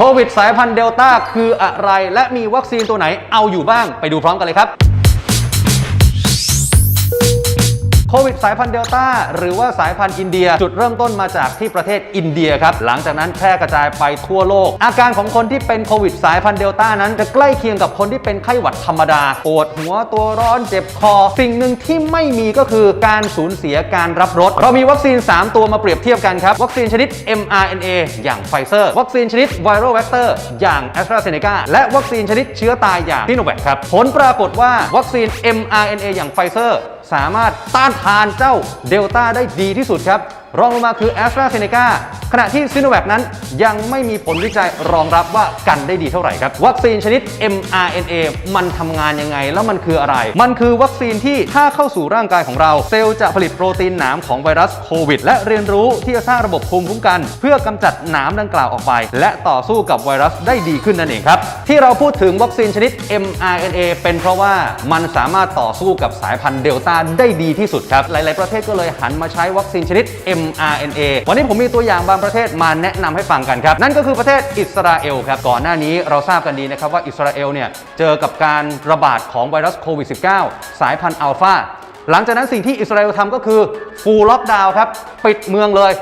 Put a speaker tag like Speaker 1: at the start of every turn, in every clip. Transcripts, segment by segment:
Speaker 1: โควิดสายพันธุ์เดลต้าคืออะไร และมีวัคซีนตัวไหนเอาอยู่บ้างไปดูพร้อมกันเลยครับ โควิดสายพันธุ์เดลต้าหรือว่าสายพันธุ์อินเดีย จุดเริ่มต้นมาจากที่ประเทศอินเดียครับ หลังจากนั้นแพร่กระจายไปทั่วโลก อาการของคนที่เป็นโควิดสายพันธุ์เดลต้านั้น จะใกล้เคียงกับคนที่เป็นไข้หวัดธรรมดาปวดหัวตัวร้อนเจ็บคอ สิ่งหนึ่งที่ไม่มีก็คือการสูญเสียการรับรสเรามีวัคซีน 3 ตัวมาเปรียบเทียบกันครับ วัคซีนชนิด mRNA อย่างไฟเซอร์วัคซีนชนิดไวรัลเวกเตอร์อย่าง a s t r a z e ซ e c a และวัคซีนชนิดเชื้อตายอย่างซิโนแวคครับผลปรากฏว่าวัคซีน mRNA อย่างไฟเซอร์ สามารถต้านทานเจ้าเดลต้าได้ดีที่สุดครับ รองลงมาคือ a s t r a z e ซ e c a ขณะที่ซิโนแวคนั้นยังไม่มีผลวิจัยรองรับว่ากันได้ดีเท่าไหร่ครับ วัคซีนชนิด mRNA มันทำงานยังไงแล้วมันคืออะไร มันคือวัคซีนที่ถ้าเข้าสู่ร่างกายของเราเซลล์จะผลิตโปรตีนหนามของไวรัสโควิด และเรียนรู้ที่จะสร้างระบบภูมิคุ้มกัน เพื่อกำจัดหนามดังกล่าวออกไป และต่อสู้กับไวรัสได้ดีขึ้นนั่นเองครับที่เราพูดถึงวัคซีนชนิด mRNA เป็นเพราะว่ามันสามารถต่อสู้กับสายพันธุ์เดลต้าได้ดีที่สุดครับหลาย ๆ ประเทศก็เลยหันมาใช้วัคซีนชนิด mRNA วันนี้ผมมีตัวอย่างบางประเทศมาแนะนำให้ฟังกันครับ นั่นก็คือประเทศอิสราเอลครับ ก่อนหน้านี้เราทราบกันดีนะครับว่าอิสราเอลเนี่ยเจอกับการระบาดของไวรัสโควิด -19 สายพันธุ์อัลฟาหลังจากนั้นสิ่งที่อิสราเอลทำก็คือฟูลล็อกดาวน์ครับ ปิดเมืองเลย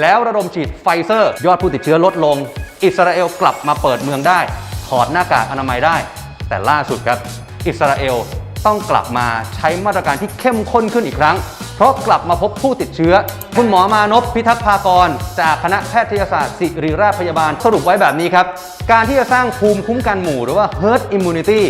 Speaker 1: แล้วระดมฉีดไฟเซอร์ ยอดผู้ติดเชื้อลดลง อิสราเอลกลับมาเปิดเมืองได้ ถอดหน้ากากอนามัยได้ แต่ล่าสุดครับ อิสราเอลต้องกลับมาใช้มาตรการที่เข้มข้นขึ้นอีกครั้ง เพราะกลับมาพบผู้ติดเชื้อ คุณหมอมานพพิทักษ์ภากร จากคณะแพทยศาสตร์ศิริราชพยาบาลสรุปไว้แบบนี้ครับการที่จะสร้างภูมิคุ้มกันหมู่หรือว่า herd immunity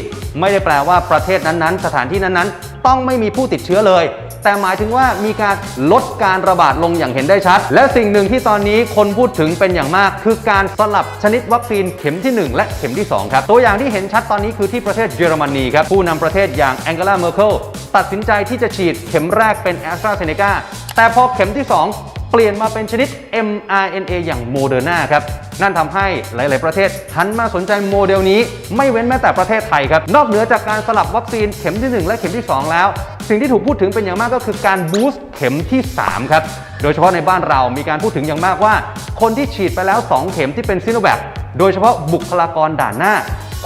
Speaker 1: ไม่ได้แปลว่าประเทศนั้นๆ สถานที่นั้นๆ ต้องไม่มีผู้ติดเชื้อเลย แต่หมายถึงว่ามีการลดการระบาดลงอย่างเห็นได้ชัด และสิ่งหนึ่งที่ตอนนี้คนพูดถึงเป็นอย่างมาก คือการสลับชนิดวัคซีนเข็มที่ 1 และเข็มที่ 2 ครับ ตัวอย่างที่เห็นชัดตอนนี้คือที่ประเทศเยอรมนีครับ ผู้นำประเทศอย่างแองเกลาเมอร์เคิลตัดสินใจที่จะฉีดเข็มแรกเป็นแอสตราเซเนกาแต่พอเข็มที่ 2 เปลี่ยนมาเป็นชนิด mRNA อย่างโมเดอร์นาครับ นั่นทำให้หลาย ๆ ประเทศหันมาสนใจโมเดลนี้ ไม่เว้นแม้แต่ประเทศไทยครับ นอกเหนือจากการสลับวัคซีนเข็มที่ 1 และเข็มที่ 2 แล้ว สิ่งที่ถูกพูดถึงเป็นอย่างมากก็คือการบูสต์เข็มที่ 3 ครับ โดยเฉพาะในบ้านเรามีการพูดถึงอย่างมากว่า คนที่ฉีดไปแล้ว 2 เข็มที่เป็นซิโนแวคโดยเฉพาะบุคลากรด่านหน้า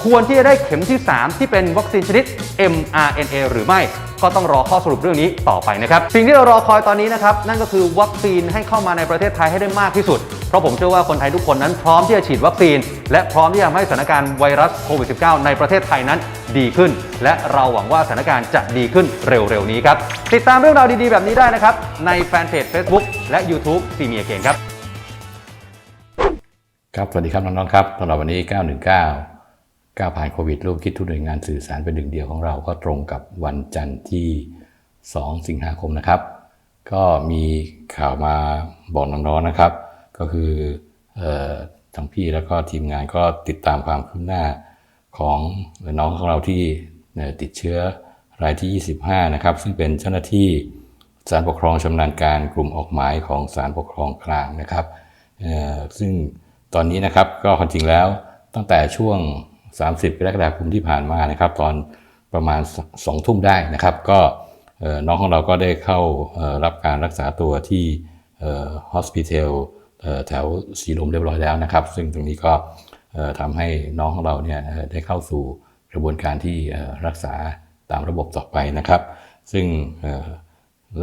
Speaker 1: ควรที่จะได้เข็มที่ 3 ที่เป็นวัคซีนชนิด mRNA หรือไม่ ก็ต้องรอข้อสรุปเรื่องนี้ต่อไปนะครับ สิ่งที่เรารอคอยตอนนี้นะครับ นั่นก็คือวัคซีนให้เข้ามาในประเทศไทยให้ได้มากที่สุด เพราะผมเชื่อว่าคนไทยทุกคนนั้นพร้อมที่จะฉีดวัคซีน และพร้อมที่จะทำให้สถานการณ์ไวรัสโควิด -19 ในประเทศไทยนั้นดีขึ้น และเราหวังว่าสถานการณ์จะดีขึ้นเร็วๆนี้ครับ ติดตามเรื่องราวดีๆแบบนี้ได้นะครับ ในแฟนเพจ Facebook และ YouTube ซีเมียเกนครับ
Speaker 2: ครับ สวัสดีครับน้องๆครับสำหรับวันนี้ 919 9ผ่านโควิดร่วมคิดทุกหน่วยงานสื่อสารเป็นหนึ่งเดียวของเราก็ตรงกับวันจันทร์ที่ 2 สิงหาคมนะครับ ก็มีข่าวมาบอกน้องๆนะครับ ก็คืออทั้งพี่แล้วก็ทีมงานก็ติดตามความคืบหน้าของน้องของเราที่ติดเชื้อรายที่ 25 นะครับ ซึ่งเป็นเจ้าหน้าที่ศาลปกครองชำนาญการกลุ่มออกหมายของศาลปกครองกลางนะครับซึ่งตอนนี้นะครับก็ความจริงแล้วตั้งแต่ช่วง 30 กรกฎาคมที่ผ่านมานะครับ ตอนประมาณสองทุ่มได้นะครับ ก็น้องของเราก็ได้เข้ารับการรักษาตัวที่ฮอสพิทอลแถวสีลมเรียบร้อยแล้วนะครับ ซึ่งตรงนี้ก็ทำให้น้องของเราเนี่ยได้เข้าสู่กระบวนการที่รักษาตามระบบต่อไปนะครับ ซึ่ง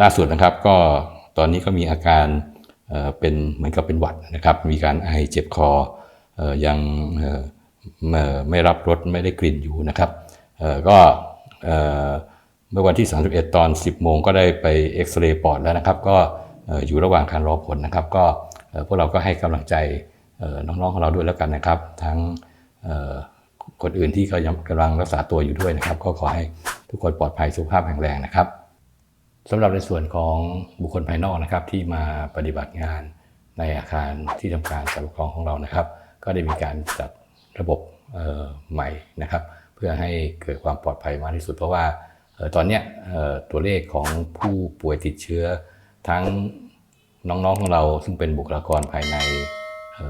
Speaker 2: ล่าสุดนะครับก็ตอนนี้ก็มีอาการเป็นเหมือนกับเป็นหวัดนะครับ มีการไอเจ็บคอออยังอ ไม่รับรสไม่ได้กลิ่นอยู่นะครับก็เมื่อวันที่ 31 ตอน 10 โมงก็ได้ไปเอ็กซเรย์ปอดแล้วนะครับ ก็อยู่ระหว่างการรอผลนะครับ ก็พวกเราก็ให้กำลังใจน้องๆของเราด้วยแล้วกันนะครับ ทั้งคนอื่นที่เขายังกำลังรักษาตัวอยู่ด้วยนะครับ ก็ขอให้ทุกคนปลอดภัยสุขภาพแข็งแรงนะครับสำหรับในส่วนของบุคคลภายนอกนะครับ ที่มาปฏิบัติงานในอาคารที่ทำการสารปกครองของเรานะครับ ก็ได้มีการจัด ระบบใหม่นะครับ เพื่อให้เกิดความปลอดภัยมากที่สุด เพราะว่าตอนนี้ตัวเลขของผู้ป่วยติดเชื้อ ทั้งน้องๆของเราซึ่งเป็นบุคลากรภายใน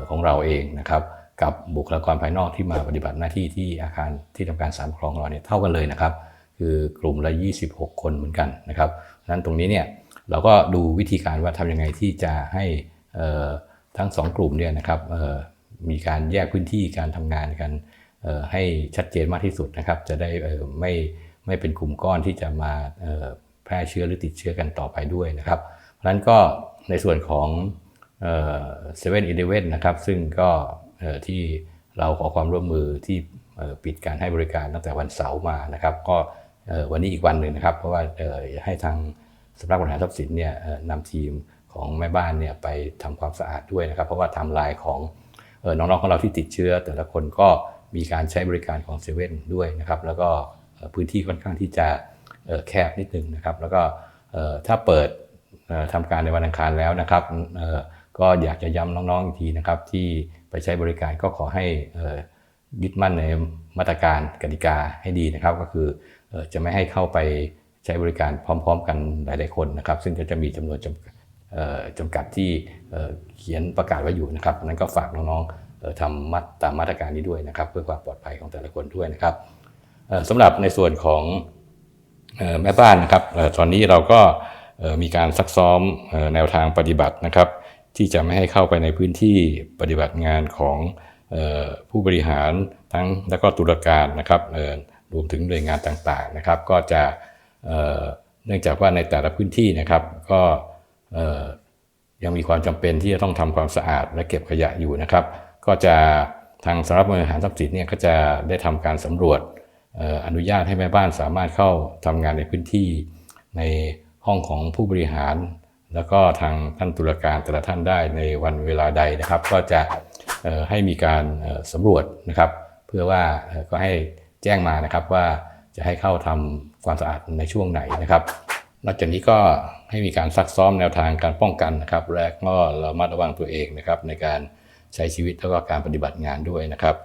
Speaker 2: ของเราเองนะครับ กับบุคลากรภายนอกที่มาปฏิบัติหน้าที่ที่อาคารที่ทำการสารปกครองของเราเนี่ยเท่ากันเลยนะครับ คือกลุ่มละ 26 คนเหมือนกันนะครับนั้นตรงนี้เนี่ยเราก็ดูวิธีการว่าทำยังไงที่จะให้ทั้งสองกลุ่มเนี่ยนะครับ มีการแยกพื้นที่การทำงานกันให้ชัดเจนมากที่สุดนะครับ จะได้ไม่ไม่เป็นกลุ่มก้อนที่จะมาแพร่เชื้อหรือติดเชื้อกันต่อไปด้วยนะครับ เพราะฉะนั้นก็ในส่วนของเซเว่นอีเลเว่นนะครับ ซึ่งก็ที่เราขอความร่วมมือที่ปิดการให้บริการตั้งแต่วันเสาร์มานะครับ ก็วันนี้อีกวันหนึ่งนะครับ เพราะว่าให้ทางสำนักบริหารทรัพย์สินเนี่ยนำทีมของแม่บ้านเนี่ยไปทำความสะอาดด้วยนะครับ เพราะว่าทำลายของ น้องๆของเราที่ติดเชื้อ แต่ละคนก็มีการใช้บริการของเซเว่นด้วยนะครับแล้วก็พื้นที่ค่อนข้างที่จะแคบนิดนึงนะครับแล้วก็ถ้าเปิดเอ่อทำการในวันอังคารแล้วนะครับก็อยากจะย้ำน้องๆอีกทีนะครับที่ไปใช้บริการก็ขอให้ยึดมั่นในมาตรการกติกาให้ดีนะครับ ก็คือจะไม่ให้เข้าไปใช้บริการพร้อม ๆ กันหลายๆคนนะครับ ซึ่งก็จะมีจำนวนจำจำกัดที่ เขียนประกาศไว้อยู่นะครับนั้นก็ฝากน้องๆทำมาตรตามมาตรการนี้ด้วยนะครับ เพื่อความปลอดภัยของแต่ละคนด้วยนะครับสำหรับในส่วนของแม่บ้านนะครับตอนนี้เราก็มีการซักซ้อมแนวทางปฏิบัตินะครับ ที่จะไม่ให้เข้าไปในพื้นที่ปฏิบัติงานของผู้บริหารทั้งและก็ตุลาการนะครับรวมถึงหน่วยงานต่างๆนะครับ ก็จะเนื่องจากว่าในแต่ละพื้นที่นะครับก็ ยังมีความจำเป็นที่จะต้องทำความสะอาดและเก็บขยะอยู่นะครับ ก็จะทางสำนักบริหารทรัพย์สินเนี่ยก็จะได้ทำการสำรวจอนุญาตให้แม่บ้านสามารถเข้าทำงานในพื้นที่ในห้องของผู้บริหาร แล้วก็ทางท่านตุลาการแต่ละท่านได้ในวันเวลาใดนะครับ ก็จะให้มีการเอ่อสำรวจนะครับ เพื่อว่าก็ให้แจ้งมานะครับว่าจะให้เข้าทำความสะอาดในช่วงไหนนะครับ นอกจากนี้ก็ ให้มีการซักซ้อมแนวทางการป้องกันนะครับและก็ระมัดระวังตัวเองนะครับในการใช้ชีวิตแล้วก็การปฏิบัติงานด้วยนะครับ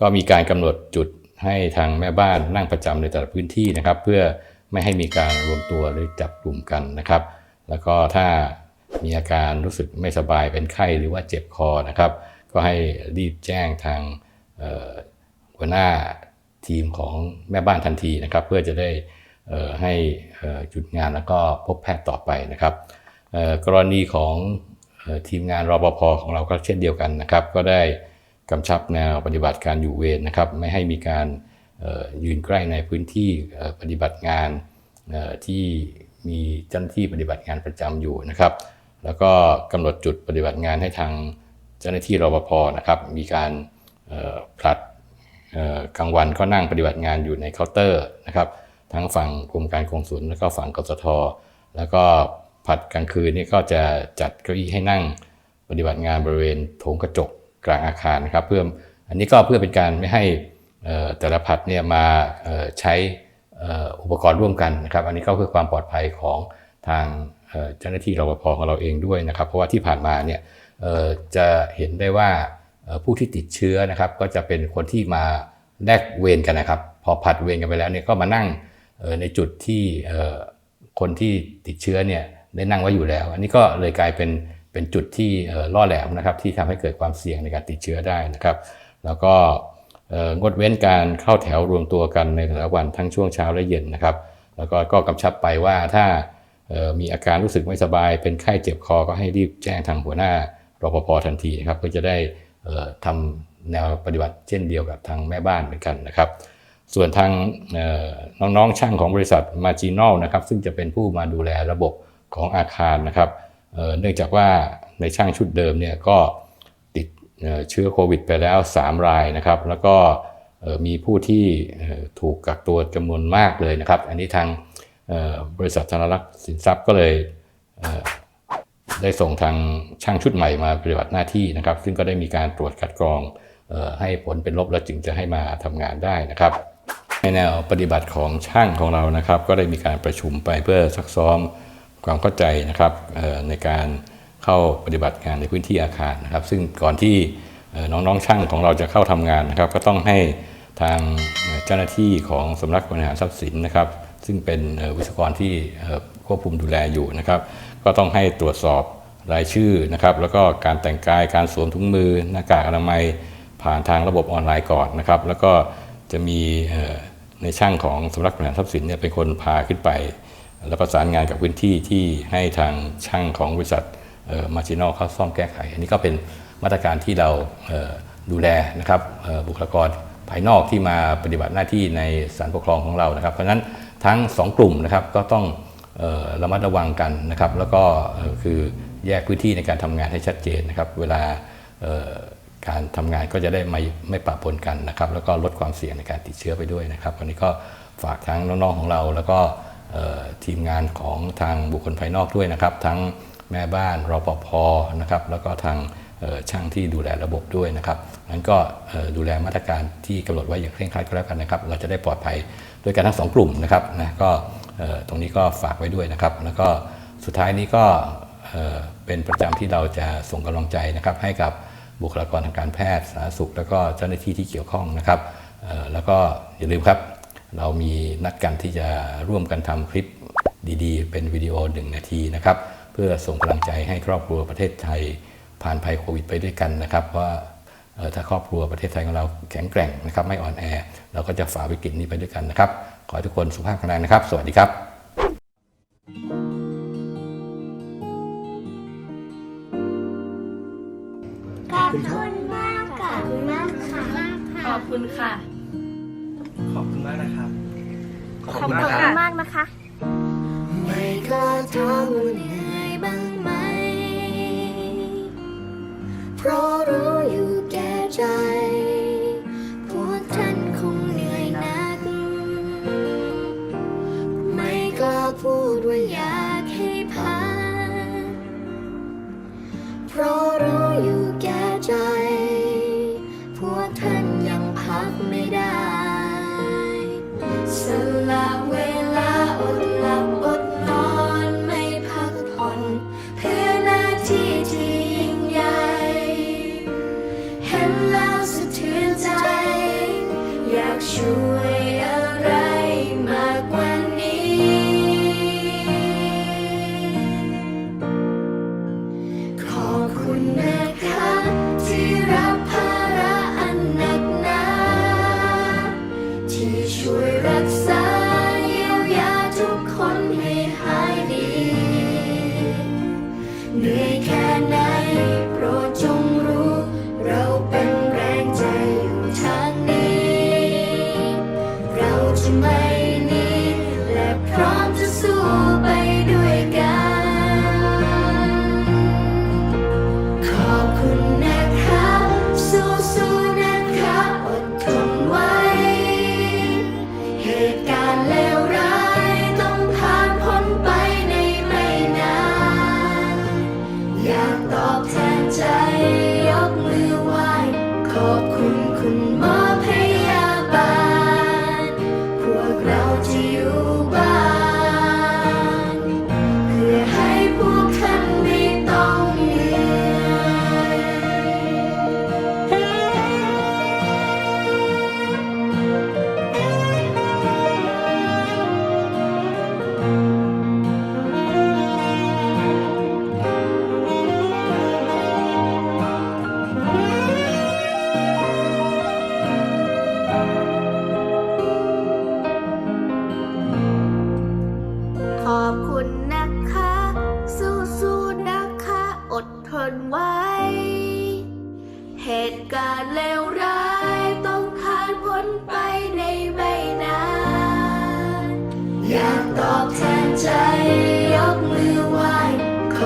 Speaker 2: ก็มีการกำหนดจุดให้ทางแม่บ้านนั่งประจำในแต่ละพื้นที่นะครับ เพื่อไม่ให้มีการรวมตัวหรือจับกลุ่มกันนะครับ แล้วก็ถ้ามีอาการรู้สึกไม่สบายเป็นไข้หรือว่าเจ็บคอนะครับ ก็ให้รีบแจ้งทางหัวหน้าทีมของแม่บ้านทันทีนะครับ เพื่อจะได้ ให้เอ่อหยุดงานแล้วก็พบแพทย์ต่อไปนะครับกรณีของออทีมงานรปภของเราก็เช่นเดียวกันนะครับ ก็ได้กำชับแนวปฏิบัติการอยู่เวรนะครับ ไม่ให้มีการยืนใกล้ในพื้นที่ปฏิบัติงานที่มีเจ้าหน้าที่ปฏิบัติงานประจำอยู่นะครับ แล้วก็กำหนดจุดปฏิบัติงานให้ทางเจ้าหน้าที่รปภนะครับ มีการผลัดกลางวันก็นั่งปฏิบัติงานอยู่ในเคาน์เตอร์นะครับ ทั้งฝั่งกรมการกงสุลแล้วก็ฝั่งกสทแล้วก็ผัดกลางคืนนี่ก็จะจัดเก้าอี้ให้นั่งปฏิบัติงานบริเวณโถงกระจกกลางอาคารนะครับเพื่ออันนี้ก็เพื่อเป็นการไม่ให้แต่ละผัดเนี่ยมาใช้อุปกรณ์ร่วมกันนะครับ อันนี้ก็เพื่อความปลอดภัยของทางเจ้าหน้าที่รปภของเราเองด้วยนะครับ เพราะว่าที่ผ่านมาเนี่ยจะเห็นได้ว่าผู้ที่ติดเชื้อนะครับ ก็จะเป็นคนที่มาแลกเวรกันนะครับ พอผัดเวรกันไปแล้วเนี่ยก็มานั่ง ในจุดที่คนที่ติดเชื้อเนี่ยได้นั่งไว้อยู่แล้ว อันนี้ก็เลยกลายเป็นเป็นจุดที่ล่อแหลมนะครับที่ทำให้เกิดความเสี่ยงในการติดเชื้อได้นะครับ แล้วก็งดเว้นการเข้าแถวรวมตัวกันในแต่ละวันทั้งช่วงเช้าและเย็นนะครับ แล้วก็ก็กำชับไปว่าถ้ามีอาการรู้สึกไม่สบาย เป็นไข้เจ็บคอก็ให้รีบแจ้งทางหัวหน้ารปภทันทีนะครับเพื่อจะได้เอ่อทำแนวปฏิบัติเช่นเดียวกับทางแม่บ้านเหมือนกันนะครับ ส่วนทางน้องๆช่างของบริษัทมาจีนอลนะครับซึ่งจะเป็นผู้มาดูแลระบบของอาคารนะครับเนื่องจากว่าในช่างชุดเดิมเนี่ยก็ติดเชื้อโควิดไปแล้ว 3 รายนะครับ แล้วก็มีผู้ที่ถูกกักตัวจำนวนมากเลยนะครับ อันนี้ทางบริษัทธนรักษ์สินทรัพย์ก็เลยเได้ส่งทางช่างชุดใหม่มาปฏิบัติหน้าที่นะครับ ซึ่งก็ได้มีการตรวจคัดกรองให้ผลเป็นลบแล้วจึงจะให้มาทำงานได้นะครับ ในแนวปฏิบัติของช่างของเรานะครับ ก็ได้มีการประชุมไปเพื่อซักซ้อมความเข้าใจนะครับในการเข้าปฏิบัติงานในพื้นที่อาคารนะครับ ซึ่งก่อนที่น้องๆช่างของเราจะเข้าทำงานนะครับ ก็ต้องให้ทางเจ้าหน้าที่ของสำนักบริหารทรัพย์สินนะครับ ซึ่งเป็นวิศวกรที่ควบคุมดูแลอยู่นะครับ ก็ต้องให้ตรวจสอบรายชื่อนะครับ แล้วก็การแต่งกายการสวมถุงมือหน้ากากอนามัยผ่านทางระบบออนไลน์ก่อนนะครับ แล้วก็ จะมีในช่างของสำนักบริหารทรัพย์สินเนี่ยเป็นคนพาขึ้นไป แล้วประสานงานกับพื้นที่ที่ให้ทางช่างของบริษัทมาชินอลเข้าซ่อมแก้ไข อันนี้ก็เป็นมาตรการที่เราเดูแลนะครับบุคลากรภายนอกที่มาปฏิบัติหน้าที่ในศาลปกครองของเรานะครับ เพราะฉะนั้นทั้งสองกลุ่มนะครับก็ต้องระมัดระวังกันนะครับ แล้วก็คือแยกพื้นที่ในการทำงานให้ชัดเจนนะครับ เวลา การทำงานก็จะได้ไม่ไม่ปะปนกันนะครับ แล้วก็ลดความเสี่ยงในการติดเชื้อไปด้วยนะครับวันนี้ก็ฝากทั้งน้องๆของเรา แล้วก็ทีมงานของทางบุคคลภายนอกด้วยนะครับ ทั้งแม่บ้านรปภนะครับแล้วก็ทางช่างที่ดูแลระบบด้วยนะครับนั้นก็ดูแลมาตรการที่กำหนดไว้อย่างเคร่งครัดก็แล้วกันนะครับ เราจะได้ปลอดภัยด้วยกันทั้งสองกลุ่มนะครับนะก็ตรงนี้ก็ฝากไว้ด้วยนะครับ แล้วก็สุดท้ายนี้ก็เอ่อเป็นประจำที่เราจะส่งกำลังใจนะครับให้กับ บุคลากรทางการแพทย์สาธารณสุข แล้วก็เจ้าหน้าที่ที่เกี่ยวข้องนะครับแล้วก็อย่าลืมครับ เรามีนัดกันที่จะร่วมกันทำคลิปดีๆ เป็นวิดีโอหนึ่งนาทีนะครับ เพื่อส่งกำลังใจให้ครอบครัวประเทศไทย ผ่านภัยโควิดไปด้วยกันนะครับว่าถ้าครอบครัวประเทศไทยของเราแข็งแกร่งนะครับ ไม่อ่อนแอ เราก็จะฝ่าวิกฤตนี้ไปด้วยกันนะครับ ขอให้ทุกคนสุขภาพแข็งแรงนะครับ สวัสดีครับ
Speaker 3: คุณค่ะ ขอบคุณมาก
Speaker 4: นะครับ
Speaker 3: ขอบคุณมากนะคะ ไม่ก็ท้อว่าเหนื่อยบ้างไหม เพราะรู้ เห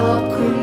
Speaker 3: ขอบคุณ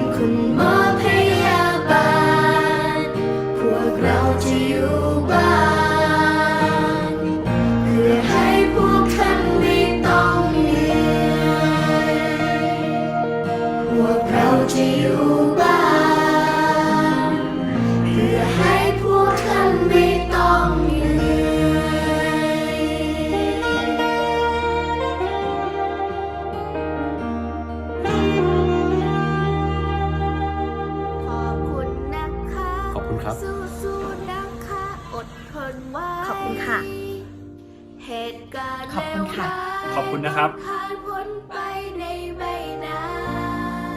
Speaker 4: อบคุณนะครับ
Speaker 3: ผ่านพ้นไปในไม่นา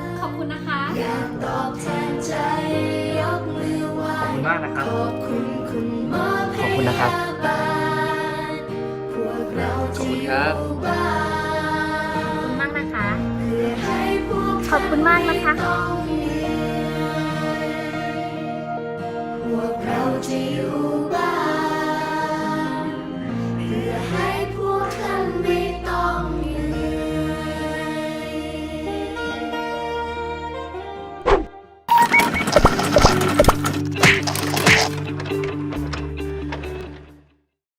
Speaker 3: น
Speaker 5: ขอบคุณนะคะ
Speaker 3: อยากตอบแทนใจยกมือไหว้
Speaker 4: ขอบคุณมากนะครับ
Speaker 3: ขอบคุณคุณหมอพ
Speaker 4: ขอบคุณนะครับ
Speaker 3: ยาบาลพวกเรา
Speaker 4: ขอบ
Speaker 3: จะ
Speaker 4: คุณ
Speaker 3: อ
Speaker 4: ครับ
Speaker 3: ยู่บ้าน
Speaker 5: ขอบคุณมากนะคะ
Speaker 3: เพื่อให้พวก
Speaker 5: ขอบคุณมากนะคะ
Speaker 3: ท่าไม่ต้องเห